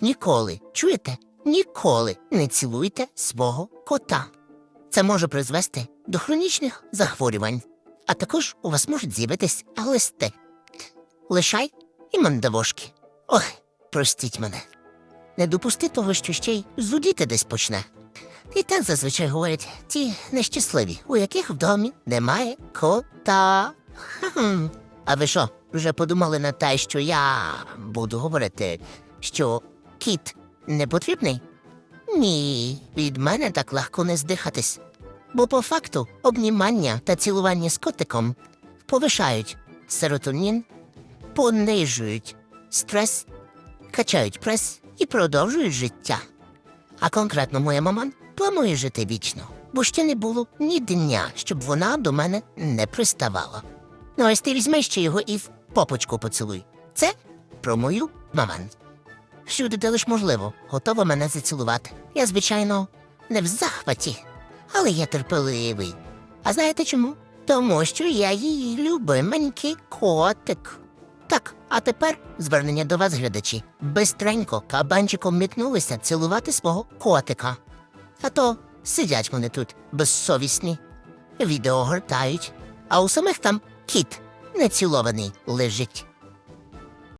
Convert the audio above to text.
ніколи, чуєте? Ніколи не цілуйте свого кота. Це може призвести до хронічних захворювань, а також у вас можуть з'явитись глисти. Лишай і мандавошки. Ох, простіть мене. Не допусти того, що ще й зудіти десь почне. І так зазвичай говорять ті нещасливі, у яких в домі немає кота. А ви що, вже подумали на те, що я буду говорити, що кіт не потрібний? Ні, від мене так легко не здихатись. Бо по факту обнімання та цілування з котиком повишають серотонін, понижують стрес, качають прес і продовжують життя. А конкретно моя мама планує жити вічно, бо ще не було ні дня, щоб вона до мене не приставала. Ну, ось ти візьми ще його і в попочку поцілуй. Це про мою маман. Всюди, де лиш можливо, готова мене зацілувати. Я, звичайно, не в захваті, але я терпеливий. А знаєте чому? Тому що я її любименький котик. Так, а тепер звернення до вас, глядачі. Бистренько кабанчиком мітнулися цілувати свого котика. А то сидять вони тут безсовісні, відео гортають, а у самих там кіт нецілований лежить.